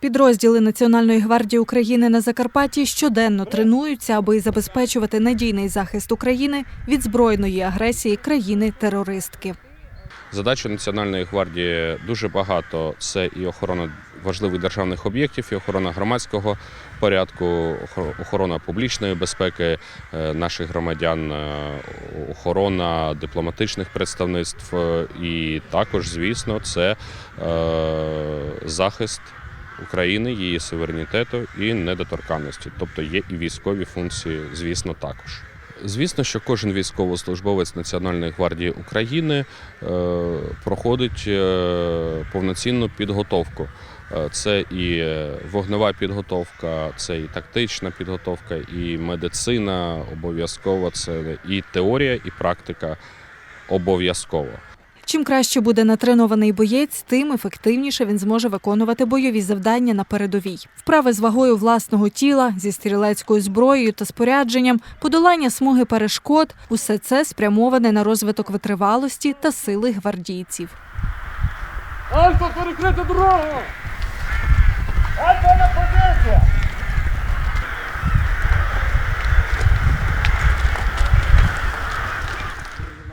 Підрозділи Національної гвардії України на Закарпатті щоденно тренуються, аби забезпечувати надійний захист України від збройної агресії країни-терористки. Задача Національної гвардії дуже багато. Це і охорона важливих державних об'єктів, і охорона громадського порядку, охорона публічної безпеки е, наших громадян, е, охорона дипломатичних представництв, е, і також, звісно, це захист України, її суверенітету і недоторканності. Тобто є і військові функції, звісно, також. Звісно, що кожен військовослужбовець Національної гвардії України е, проходить е, повноцінну підготовку. Е, Це і вогнева підготовка, це і тактична підготовка, і медицина обов'язково, це і теорія, і практика обов'язково. Чим краще буде натренований боєць, тим ефективніше він зможе виконувати бойові завдання на передовій. Вправи з вагою власного тіла, зі стрілецькою зброєю та спорядженням, подолання смуги перешкод усе це спрямоване на розвиток витривалості та сили гвардійців. Альфа, перекрити дорогу! Альфа на позицію!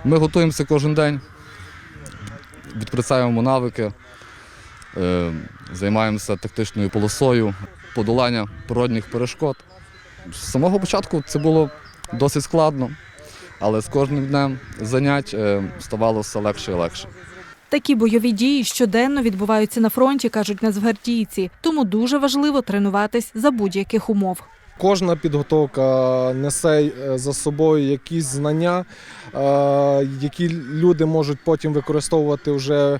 Ми готуємося кожен день, відпрацюємо навики, е, займаємося тактичною полосою, подолання природних перешкод. З самого початку це було досить складно, але з кожним днем занять е, ставало все легше і легше. Такі бойові дії щоденно відбуваються на фронті, кажуть нацгвардійці. Тому дуже важливо тренуватись за будь-яких умов. Кожна підготовка несе е, за собою якісь знання, е, які люди можуть потім використовувати вже е,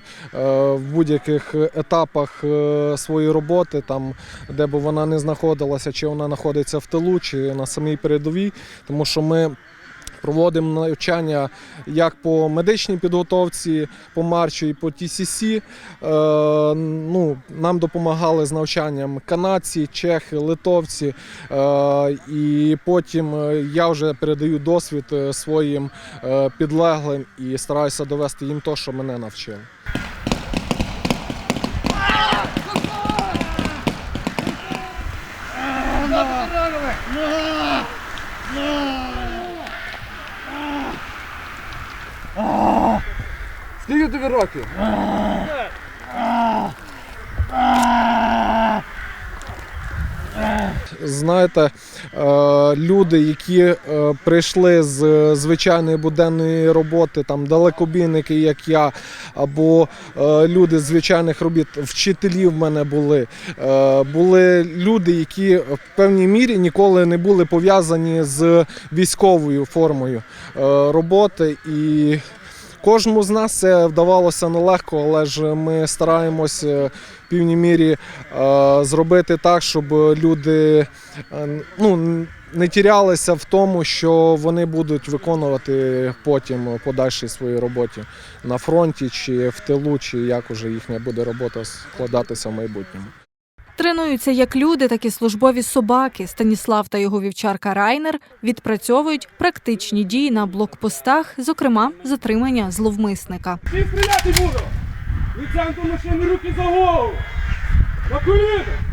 в будь-яких етапах своєї роботи, там, де б вона не знаходилася, чи вона знаходиться в тилу, чи на самій передовій, тому що ми. Проводимо навчання як по медичній підготовці, по марчу і по TCC. Е, ну, нам допомагали з навчанням канадці, чехи, литовці. Е, і потім е, я вже передаю досвід своїм підлеглим і стараюся довести їм те, що мене навчили. Скільки тобі років? Знаєте, е, люди, які е, прийшли з звичайної буденної роботи, там далекобійники, як я, або е, люди з звичайних робіт, вчителі в мене були. Е, Були люди, які в певній мірі ніколи не були пов'язані з військовою формою е, роботи. І Кожному з нас це вдавалося нелегко, але ж ми стараємось е, в певній мірі е, зробити так, щоб люди е, ну, не тірялися в тому, що вони будуть виконувати потім подальшій своїй роботі на фронті, чи в тилу, чи як уже їхня буде робота складатися в майбутньому. Тренуються як люди, так і службові собаки. Станіслав та його вівчарка Райнер відпрацьовують практичні дії на блокпостах, зокрема затримання зловмисника. Всі стріляти буду! Лицем машини, руки за голову! На коліна!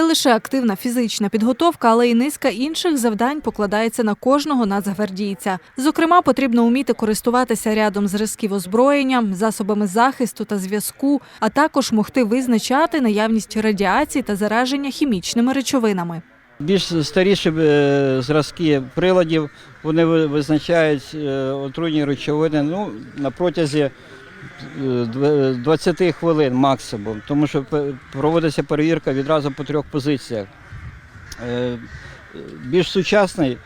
Не лише активна фізична підготовка, але й низка інших завдань покладається на кожного нацгвардійця. Зокрема, потрібно вміти користуватися рядом зразків озброєння, засобами захисту та зв'язку, а також могти визначати наявність радіації та зараження хімічними речовинами. Більш старіші е, зразки приладів вони визначають е, отруйні речовини ну, на протязі 20 хвилин максимум, тому що проводиться перевірка відразу по трьох позиціях. Е, Більш сучасний,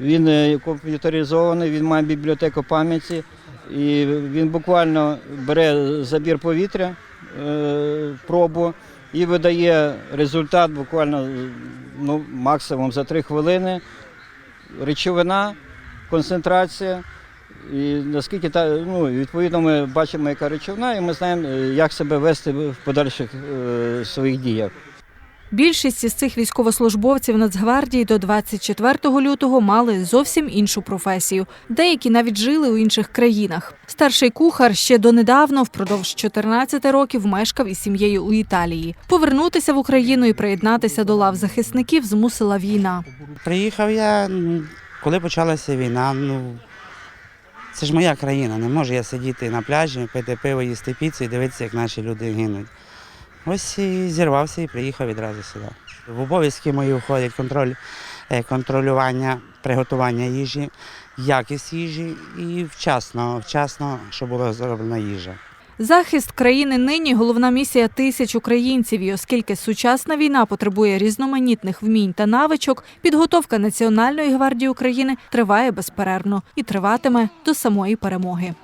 він е, комп'ютеризований, він має бібліотеку пам'яті, і він буквально бере забір повітря, е, пробу і видає результат буквально ну, максимум за 3 хвилини. Речовина, концентрація І наскільки та, ну, відповідно ми бачимо, яка речовина, і ми знаємо, е, як себе вести в подальших е, своїх діях. Більшість із цих військовослужбовців Нацгвардії до 24 лютого мали зовсім іншу професію. Деякі навіть жили у інших країнах. Старший кухар ще донедавно, впродовж 14 років, мешкав із сім'єю у Італії. Повернутися в Україну і приєднатися до лав захисників змусила війна. Приїхав я, коли почалася війна. Ну, це ж моя країна, не можу я сидіти на пляжі, пити пиво, їсти піцу і дивитися, як наші люди гинуть. Ось і зірвався і приїхав відразу сюди. В обов'язки мої входять контроль, е, контролювання, приготування їжі, якість їжі і вчасно, вчасно, щоб була зроблена їжа. Захист країни нині головна місія тисяч українців. І оскільки сучасна війна потребує різноманітних вмінь та навичок, підготовка Національної гвардії України триває безперервно і триватиме до самої перемоги.